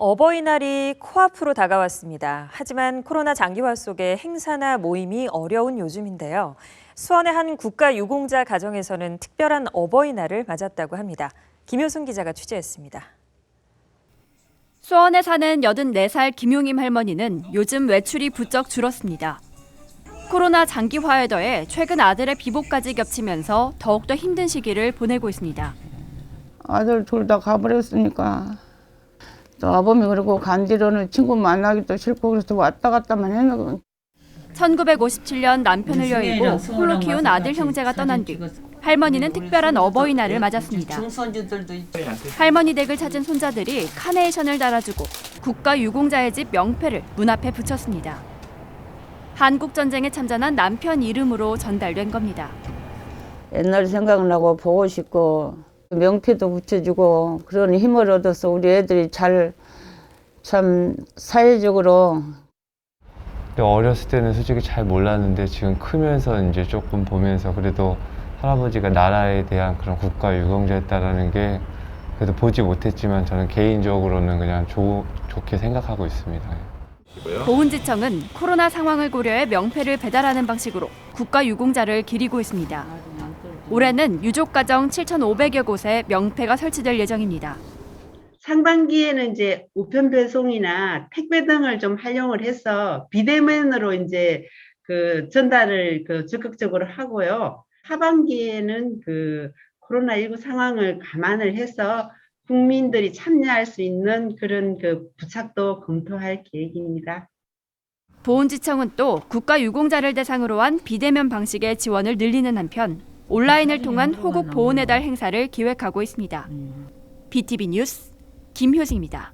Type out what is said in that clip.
어버이날이 코앞으로 다가왔습니다. 하지만 코로나 장기화 속에 행사나 모임이 어려운 요즘인데요. 수원의 한 국가 유공자 가정에서는 특별한 어버이날을 맞았다고 합니다. 김효순 기자가 취재했습니다. 수원에 사는 84살 김용임 할머니는 요즘 외출이 부쩍 줄었습니다. 코로나 장기화에 더해 최근 아들의 비복까지 겹치면서 더욱더 힘든 시기를 보내고 있습니다. 아들 둘 다 가버렸으니까 또 아범이 그러고 간 뒤로는 친구 만나기도 싫고 그래서 왔다 갔다만 해놓고 1957년 남편을 여의고 홀로 키운 아들 형제가 떠난 뒤 할머니는 특별한 어버이날을 맞았습니다. 할머니 댁을 찾은 손자들이 카네이션을 달아주고 국가 유공자의 집 명패를 문 앞에 붙였습니다. 한국 전쟁에 참전한 남편 이름으로 전달된 겁니다. 옛날 생각나고 보고 싶고 명패도 붙여주고 그런 힘을 얻어서 우리 애들이 잘 참 사회적으로 어렸을 때는 솔직히 잘 몰랐는데 지금 크면서 이제 조금 보면서 그래도 할아버지가 나라에 대한 그런 국가 유공자였다라는 게 그래도 보지 못했지만 저는 개인적으로는 그냥 좋, 좋게 생각하고 있습니다. 보훈지청은 코로나 상황을 고려해 명패를 배달하는 방식으로 국가 유공자를 기리고 있습니다. 올해는 유족 가정 7,500여 곳에 명패가 설치될 예정입니다. 상반기에는 이제 우편 배송이나 택배 등을 좀 활용을 해서 비대면으로 이제 그 전달을 그 적극적으로 하고요. 하반기에는 그 코로나19 상황을 감안을 해서 국민들이 참여할 수 있는 그런 그 부착도 검토할 계획입니다. 보훈지청은 또 국가 유공자를 대상으로 한 비대면 방식의 지원을 늘리는 한편 온라인을 통한 호국 보훈의 달 행사를 기획하고 있습니다. BTV 뉴스 김효승입니다.